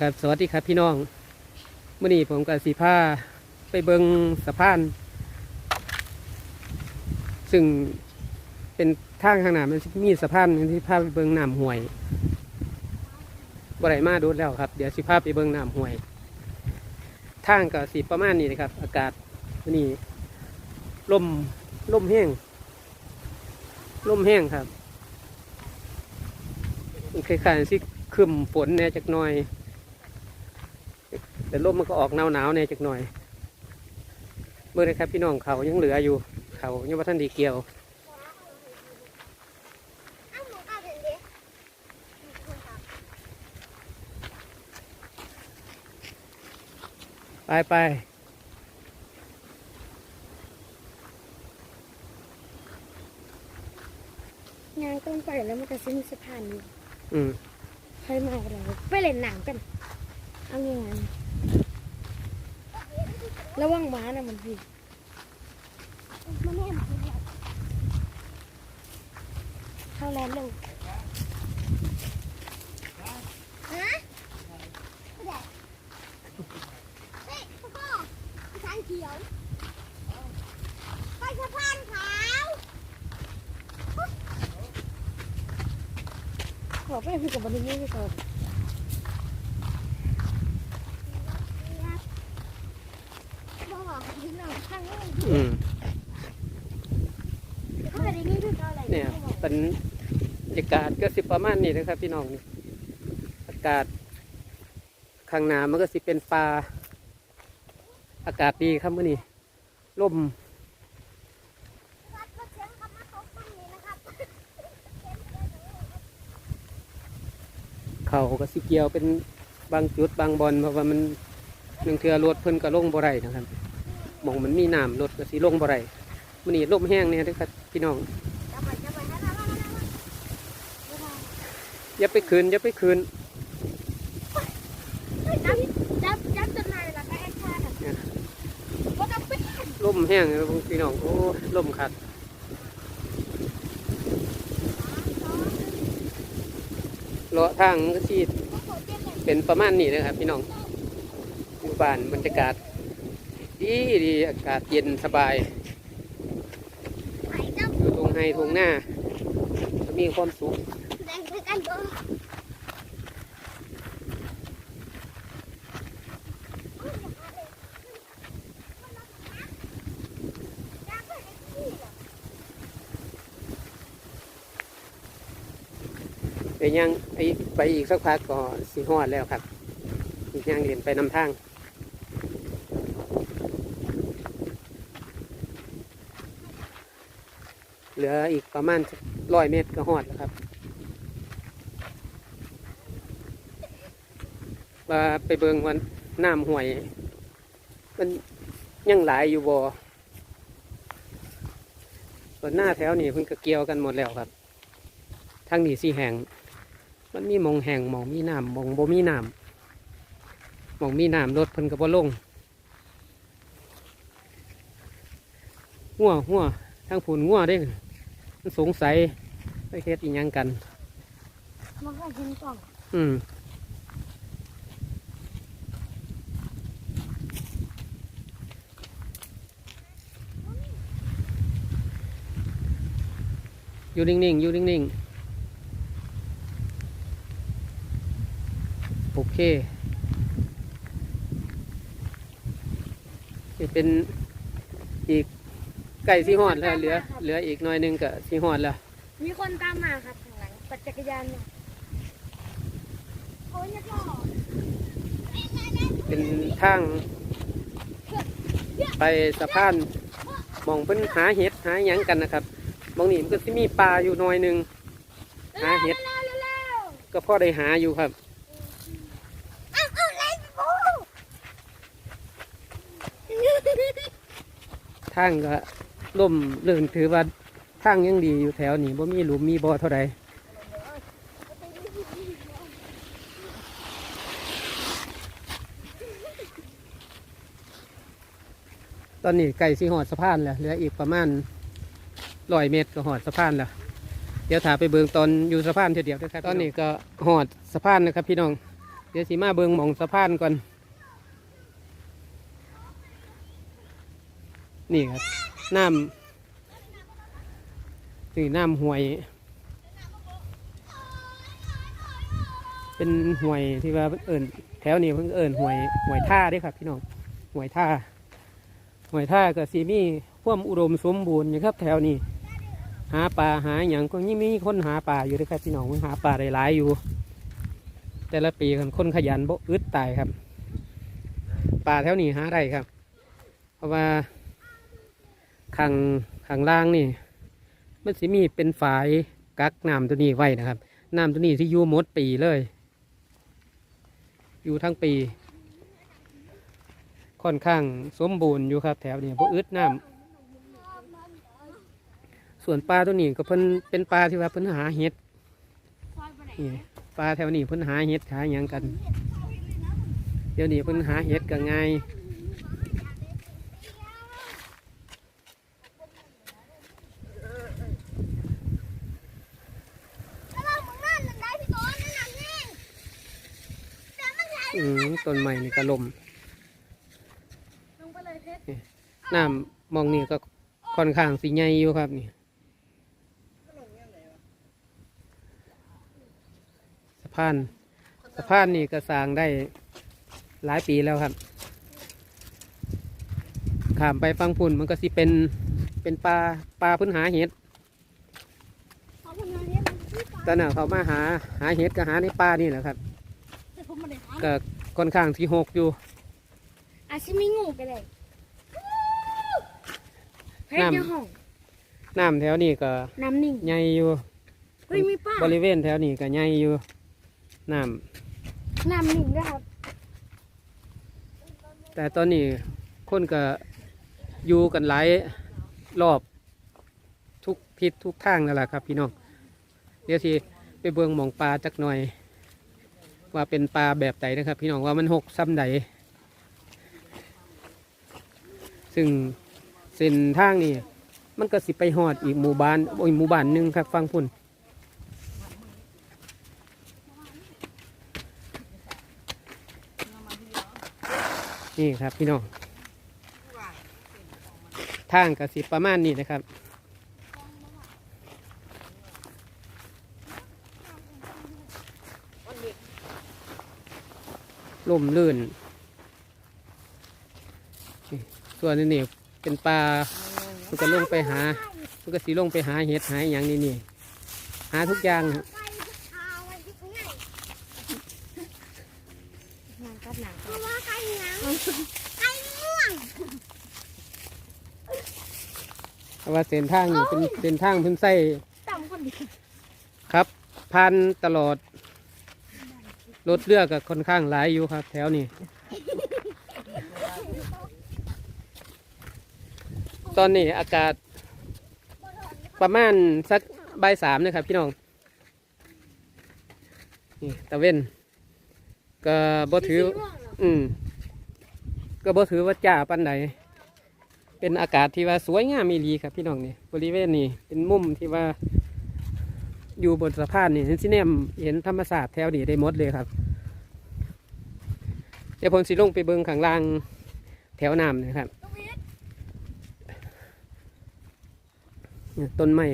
ครับสวัสดีครับพี่น้องเมื่อนี้ผมกับสีผ้าไปเบิงสะพาน ซึ่งเป็นทางข้างหน้ามันมีสะพานที่พาไปเบิงน้ำห่วยบ่ได้มาดูแล้วครับ เดี๋ยวสิพาไปเบิงน้ำห่วย ทางก็สีประมาณนี้นะครับ อากาศมื้อนี้ลมลมแห้งลมแห้งครับคล้ายๆสิครึมฝนแน่จักหน่อย แต่ลมมันก็ออกหนาวหนาวๆแหน่จักหน่อย เมื่อไรครับพี่น้องเขายังเหลืออยู่ เขายังว่าท่านดีเกี่ยวไปไปงานต้นไปแล้วมันก็สิ้นสะพานอยู่อืมใครมาเราไปเล่นหนังกัน เอาอย่างนั้น ระวังหม้านะมันพี่มันแน่มันเข้าแลนด์เร็วฮะเฮ้ยพ่อทางเขียวไปสะพานขาวขอไปพูดกับบันนี้ไม่ก่อน พี่น้องข้างนู้นอืมเขาไม่ได้ยินคือเขาอะไรเนี่ยเป็นบรรยากาศก็สิประมาณนี้นะครับ พี่น้องนี่อากาศข้างหน้ามันก็สิเป็นป่าอากาศดีครับมื่อนี้ลมเสียงคำมากรงนี้นะครับเขาก็สิเกี่ยวเป็นบางจุดบางบอลเพราะว่ามันหนึ่งเทือรถเพิ่นก็ลงบ่ไรนะครับ มองมันมีน้ำรถก็สิลงบ่ไรมื่อนี้ลมแห้งเนี่ยนะครับพี่น้องจับไปจับไปให้ได้ได้ได้อย่าไปคืนอย่าไปคืนลมแห้งเลยพี่น้องโอ้ลมขัดเลาะทางก็สิเป็นประมาณนี้นะครับพี่น้องอยู่บ้านบรรยากาศ ดีดีอากาศเย็นสบายอยู่ตรงไฮตรงหน้ามีความสุขไปยังไปอีกสักพักก็สีหอดแล้วครับ อีกย่างเรียนไปนำทาง เห ลืออีกประมาณร้อยเมตรก็หอดแล้วครับว่าไปเบิงวันน้ำห่วย มันยังหลายอยู่บ่ส่วนหน้าแถวนี้เพิ่งก็เกี่ยวกันหมดแล้วครับทั้งนี้สี่แห่ง มันมีมองแห่งมองมีน้ำมองบ่มีน้ำมองมีน้ำรถเพิ่นก็บ่ลงหัวหัวทั้งผุนหัวเด้ สงสัยไปเฮ็ดอีหยังกัน มันก็เห็นกล่องอืมอยู่นิ่งๆ อยู่นิ่งๆ โอเค นี่เป็นอีก ไก่สีหอดแล้วเหลือ เหลืออีกหน่อยหนึงก็สีหอดแล้ว มีคนตามมาครับข้างหลังปั่นจักรยานมาโอ้ยพ่อเป็นทาง ไปสะพานหมองเพิ่นหาเห็ดหาหยังกันนะครับหมองนี้มันก็สิมีปลาอยู่หน่อยหนึง หาเห็ด เร็วเร็วก็พอได้หาอยู่ครับอ้าวเอาเล่นปูทางก็ ล่มเลื่อนถือว่าทางยังดีอยู่แถวนี้บ่มีหลุมมีบ่อเท่าใดตอนนี้ไก่สิหอดสะพานแล้วเหลืออีกประมาณร้อยเมตรก็หอดสะพานแล้วเดี๋ยวถาไปเบิงตอนอยู่สะพานเดียวด้วยครับตอนนี้ก็หอดสะพานนะครับพี่น้อง เดี๋ยวสิมาเบิงมองสะพานก่อน นี่ครับ น้ำนี่น้ำห่วย เป็นห่วยที่ว่าเพิ่นเอิญแถวนี้เพิ่งเอิญห่วยห่วยท่าด้วยครับพี่น้องห่วยท่าห่วยท่ากับซีมีควมอุดมสมบูรณ์อยู่ครับ แถวนี้หาปลาหาอย่างก็ยิ่งมีคนหาปลาอยู่ด้วยครับพี่น้องหาปลาได้หลายอยู่ แต่ละปีกันคนขยันบ่อึดตายครับปลาแถวนี้หาได้ครับ เพราะว่า ขังขังล่างนี่ มันสิมีเป็นฝายกักน้ำตัวนี้ไว้นะครับ น้ำตัวนี้ที่อยู่หมดปีเลย อยู่ทั้งปี ค่อนข้างสมบูรณ์อยู่ครับ แถวนี้บ่อึดน้ำส่วนปลาตัวนี้ก็เพิ่นเป็นปลาที่ว่าเพิ่นหาเห็ดนี่ปลาแถวนี้เพิ่นหาเห็ดหาหยังกัน เดี๋ยวนี้เพิ่นหาเห็ดก็ง่าย แล้วเรามึงนั่นนั่นได้พี่โกนนั่นน่ะนี่แต่มันใช้ อืม ต้นใหม่นี่ก็ลมลงไปเลยเพชรน้ำมองนี่ก็ค่อนข้างสีใหญ่อยู่ครับนี่สะพานสะพานนี่ก็สร้างได้หลายปีแล้วครับข้ามไปฟังพุ่นมันก็สิเป็นเป็นปลาปลาพื้นหาเห็ดเขาทำงานเนี่ยมันที่ปลาตอนนั้นเขามาหาหาเห็ดก็หาในป่านี่แหละครับแต่ผมไม่ได้ทก็ ค่อนข้างที่หกอยู่ำอาจจะไม่งูกันเลยเพชรในห้องน้ำแถวนี้ก็น้ำนิ่งใหญ่อยู่เฮ้ยมีป้าบริเวณแถวนี้ก็ใหญ่อยู่น้น้ำนิ่งด้วยครับำแต่ตอนนี้คนก็อยู่กันหลายรอบทุกทิศทุกทางนั่นแหละครับ พี่น้องเดี๋ยวทีไปเบืองหมองปลาจักหน่อย ว่าเป็นปลาแบบไหนนะครับ พี่น้องว่ามันหกซ้ำใดซึ่งเส้นทางนี่มันก็สิไปหอดอีกหมู่บ้านอ้ยหมู่บ้านหนึ่งครับ ฟังพุ่นนี่ครับพี่น้องทางกสิประมาณนี้นะครับ ล่มลื่น ส่วนนี้นี่เป็นปลามันก็ลงไปหามันก็สีลงไปหาเห็ดหาอย่างนี้นี่หาทุกอย่างว่าเส้นทางนี่เป็นเส้นทางเพิ่นใส่ครับผ่านตลอด รถเรือก็ค่อนข้างหลายอยู่ครับ แถวนี้ ตอนนี้อากาศ ประมาณสักบ่ายสามนะครับพี่น้องนี่ตะเว้นก็บ่ถือ อืมก็บ่ถือว่าจ้าปันใดเป็นอากาศที่ว่าสวยงามมีรีครับพี่น้องนี่บริเวณนี้เป็นมุมที่ว่าอยู่บนสะพานนี่เห็นสิแนมเห็นธรรมศาสตร์แถวนี้ได้หมดเลยครับ เดี๋ยวผมสิลงไปเบิงข้างล่างแถวน้ำนะครับต้นไม้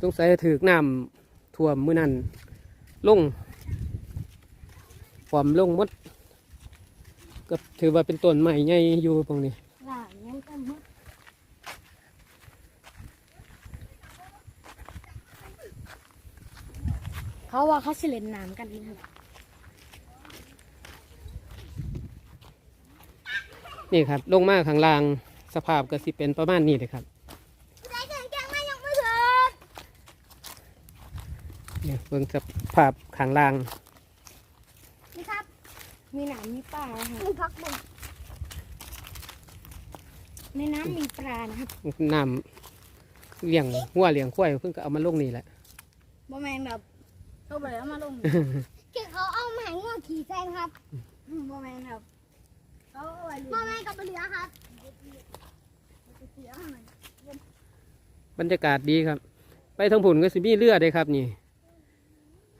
ต้องใส่ถือน้ำท่วมมือนั้นลงความลงมดก็ถือว่าเป็นต้นใหม่ใหญ่อยู่ตรงนี้เขาว่าเขาสิเล่นน้ำกันนะครับ นี่ครับ ลงมาข้างล่างสภาพก็สิเป็นประมาณนี้เลยครับใจแข็งแกร่งมากยังไม่ถึงเนี่ยเบิ่งสภาพข้างล่าง นี่ครับ มีหนามมีปลานะครับมึงพักมึงในน้ำมีปลานะครับน้ำเลี้ยงหัวเลี้ยงควายเพิ่งก็เอามาลงนี่แหละบ่แมนแบบเขาไปเอามาลงเกี่ยวเขาเอามาให้งวขี่แซงครับบ่แมนแบบเขาเอาไว้ พ่อแม่กับเหลือครับบรรยากาศดีครับ ไปทางผุนก็สิมีเรือเด้ครับนี่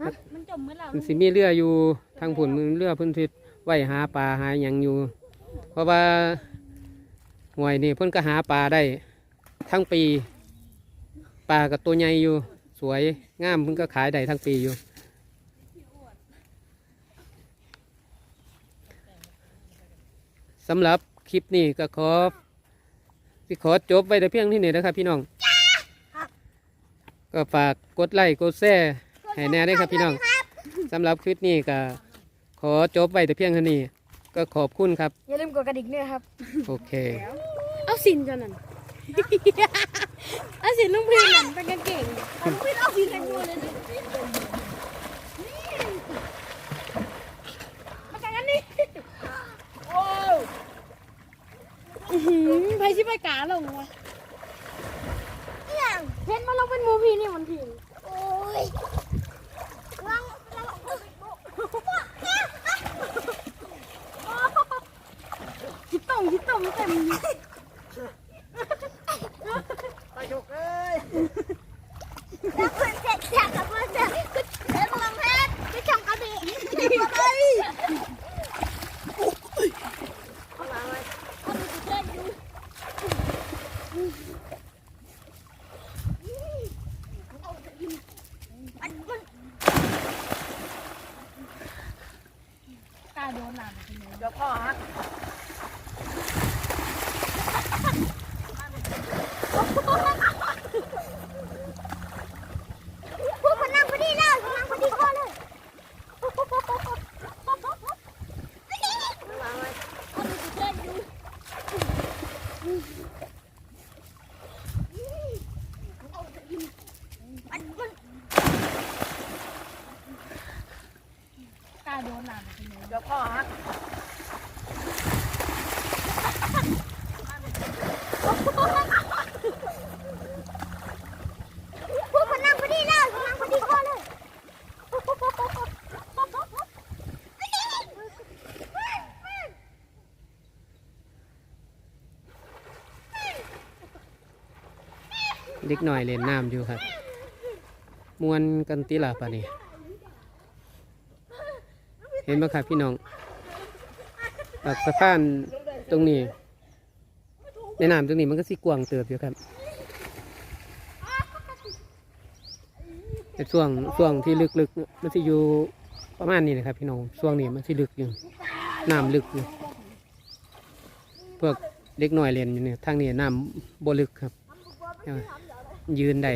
ฮะมันจมเมื่อเรามันสิมีเรืออยู่ทางผุนมือเรือเพิ่นสิไว้หาปลาหาหยังอยู่ เพราะว่าห่วยนี่เพิ่นก็หาปลาได้ทั้งปีปลากับตัวใหญ่อยู่ สวยงามเพิ่นก็ขายได้ทั้งปีอยู่ สำหรับคลิปนี้ก็ขอสิขอจบไว้แต่เพียงที่นี่นะครับ พี่น้อง ก็ฝากกดไลค์กดแชร์ให้แน่ด้วยครับพี่น้องสำหรับคลิปนี้ก็ขอจบไว้แต่เพียงเท่านี้ ก็ขอบคุณครับ อย่าลืมกดกระดิ่งด้วยครับ โอเค เอาสินจนนั่นเอาสินลุงพีนั่นเป็นกางเก่งไม่เอาพี่กันอยู่เลย มากันกันนี่ อื้อหือไปชิไปกาลงวะอย่างเห็นมาลงเป็นหมูพีนี่มันผีง โอ้ยลังลัง ชิตงชิตงเต็ม แล้วเพื่อนเสร็จจากกับเพื่อนเสร็จก็เดินลังเพชรไปชมกระบี่ไป กาโดนหลัง พวกมันนั่งพอดีแล้วนั่งพอดีก่อนเลย กาโดนหลัง พวกมันนั่งพอดีแล้วนั่งพอดีก่อนเลย เด็กหน่อยเล่นน้ำอยู่ครับมวนกันติลาปะนี่เห็นไหมครับพี่น้องปากสะพานตรงนี้ ในน้ำตรงนี้มันก็สิกวางเติบอยู่ครับแต่ช่วงช่วงที่ลึกๆนี่มันสิอยู่ประมาณนี้นะครับ พี่น้องช่วงนี้มันสิลึกอยู่น้ำลึกอยู่พวกเด็กหน่อยเล่นอยู่เนี่ยทางนี้น้ำบ่ลึกครับ ยืนได้